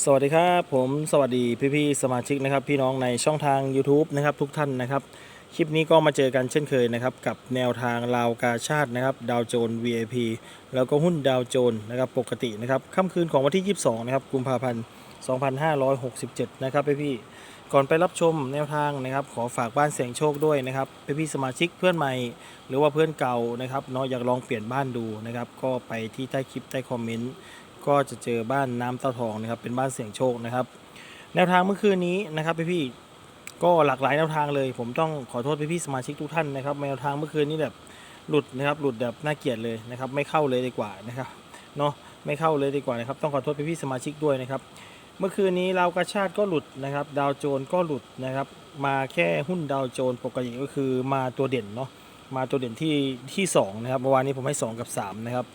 สวัสดีครับผมสวัสดีพี่ๆสมาชิกนะครับพี่น้องในช่องทาง YouTube นะครับทุกท่านนะครับคลิปนี้ก็มาเจอกันเช่นเคยนะครับกับแนวทางลาวกาชาตินะครับดาวโจน VIP แล้วก็หุ้นดาวโจนนะครับปกตินะครับค่ำคืนของวันที่ 22 นะครับกุมภาพันธ์ 2567 นะครับพี่ๆก่อนไปรับชมแนวทางนะครับขอฝากบ้านเสียงโชคด้วยนะครับพี่ๆสมาชิกเพื่อนใหม่ หรือว่าเพื่อนเก่านะครับเนาะอยากลองเปลี่ยนบ้านดูนะครับก็ไปที่ใต้คลิปใต้คอมเมนต์ ก็จะเจอบ้านน้ำเต้าทองนะครับเป็นบ้านเสี่ยงโชคนะครับ แนวทางเมื่อคืนนี้นะครับพี่พี่ๆก็หลากหลายแนวทางเลย ผมต้องขอโทษพี่พี่ๆสมาชิกทุกท่านนะครับแนวทางเมื่อคืนนี้แบบหลุดนะครับหลุดแบบน่าเกลียดเลยนะครับไม่เข้าเลยดีกว่านะครับเนาะไม่เข้าเลยดีกว่านะครับต้องขอโทษพี่พี่ๆสมาชิกด้วยนะครับเมื่อคืนนี้เราวกระชาติก็หลุดนะครับ ดาวโจนก็หลุดนะครับ มาแค่หุ้นดาวโจนปกติก็คือมาตัวเด่นเนาะมาตัวเด่นที่ที่สองนะครับเมื่อวานนี้ผมให้สองกับสามนะครับ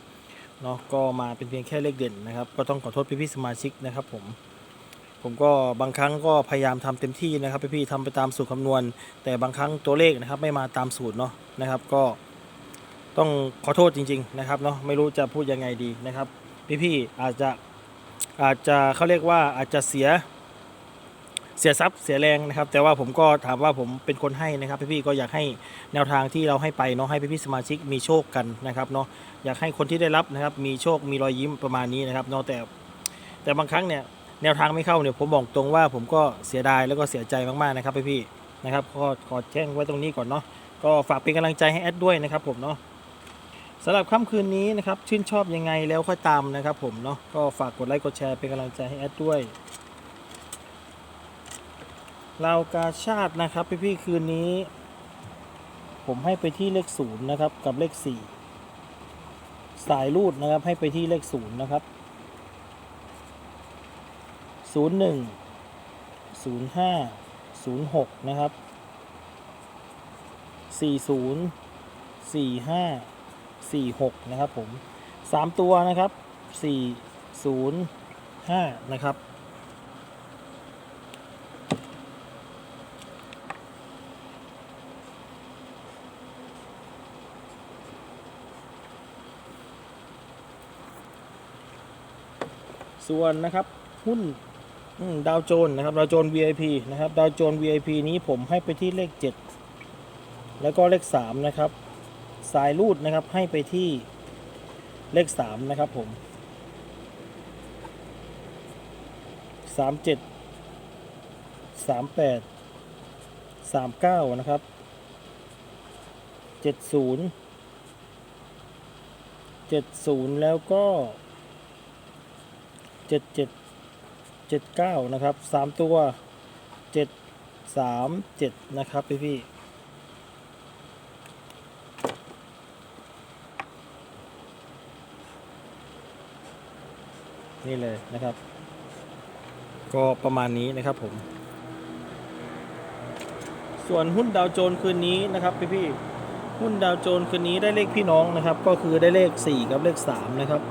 เนาะก็มาเป็นเพียงแค่เลขเด่นนะครับ ก็ต้องขอโทษพี่ๆสมาชิกนะครับผมผมก็บางครั้งก็พยายามทำเต็มที่นะครับพี่ๆทำไปตามสูตรคำนวณ แต่บางครั้งตัวเลขนะครับไม่มาตามสูตรเนาะนะครับ ก็ต้องขอโทษจริง ๆนะครับเนาะไม่รู้จะพูดยังไงดีนะครับ พี่ๆอาจจะอาจจะเขาเรียกว่าอาจจะเสีย เสียทรัพย์เสียแรงนะครับ แต่ว่าผมก็ถามว่าผมเป็นคนให้นะครับพี่ๆก็อยากให้แนวทางที่เราให้ไปเนาะให้พี่ๆสมาชิกมีโชคกันนะครับเนาะอยากให้คนที่ได้รับนะครับมีโชคมีรอยยิ้มประมาณนี้นะครับเนาะแต่แต่บางครั้งเนี่ยแนวทางไม่เข้าเนี่ยผมบอกตรงว่าผมก็เสียดายแล้วก็เสียใจมากๆนะครับพี่ๆนะครับก็ขอแจ้งไว้ตรงนี้ก่อนเนาะก็ฝากเป็นกำลังใจให้แอดด้วยนะครับผมเนาะสำหรับค่ำคืนนี้นะครับชื่นชอบยังไงแล้วค่อยตามนะครับผมเนาะก็ฝากกดไลค์กดแชร์เป็นกำลังใจให้แอดด้วย เรากาชาตินะครับพี่ๆคืนนี้ ผมให้ไปที่เลขศูนย์นะครับ กับเลขสี่สายรูดนะครับให้ไปที่เลขศูนย์นะครับศูนย์หนึ่งศูนย์ห้าศูนย์หกนะครับสี่ศูนย์สี่ห้าสี่หกนะครับผมสามตัวนะครับสี่ศูนย์ห้านะครับ ส่วนนะครับหุ้นดาวโจนนะครับดาวโจน VIP นะครับดาวโจน VIP นี้ผมให้ไปที่เลข 7 แล้วก็เลข3นะครับสายรูดนะครับให้ไปที่เลข 3 นะครับผม 37 38 39 นะครับ 70 70 แล้วก็ เจ็ดเจ็ดเจ็ดเก้านะครับสามตัวเจ็ดสามเจ็ดนะครับพี่พี่นี่เลยนะครับ ก็ประมาณนี้นะครับผม ส่วนหุ้นดาวโจนคืนนี้นะครับพี่พี่หุ้นดาวโจนคืนนี้ได้เลขพี่น้องนะครับ ก็คือได้เลข 4 กับเลข 3 นะครับ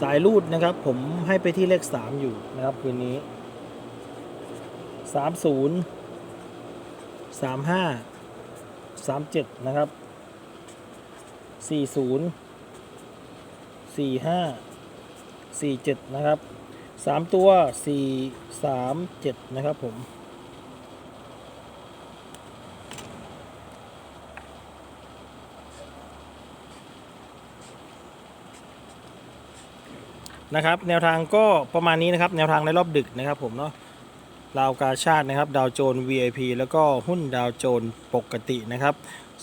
สายรูดนะครับ ผมให้ไปที่เลข 3 อยู่นะครับคืนนี้ 30 35 37 นะครับ 40 45 47 นะครับ 3 ตัว 4 3 7 นะครับผม นะครับ แนวทางก็ประมาณนี้นะครับ แนวทางในรอบดึกนะครับ ผมเนาะลาวกาชาตินะครับ ดาวโจน VIP แล้วก็หุ้นดาวโจนปกตินะครับ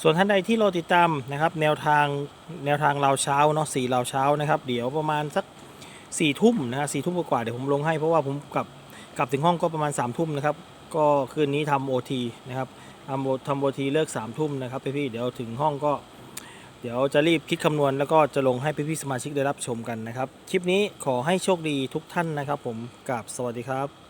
ส่วนท่านใดที่ราติดตามนะครับ แนวทางแนวทางเราวเช้าเนาะสี่เราวเช้านะครับ เดี๋ยวประมาณสักสี่ทุ่มนะฮะสี่ทุ่มกว่าเดี๋ยวผมลงให้เพราะว่าผมกลับกลับถึงห้องก็ประมาณ3ามทุ่มนะครับ ก็คืนนี้ทำโอทีนะครับทำโอทีเลิก3ามทุ่มนะครับพี่ๆเดี๋ยวถึงห้องก็ เดี๋ยวจะรีบคิดคำนวณแล้วก็จะลงให้พี่ๆสมาชิกได้รับชมกันนะครับ คลิปนี้ขอให้โชคดีทุกท่านนะครับ ผมกับสวัสดีครับ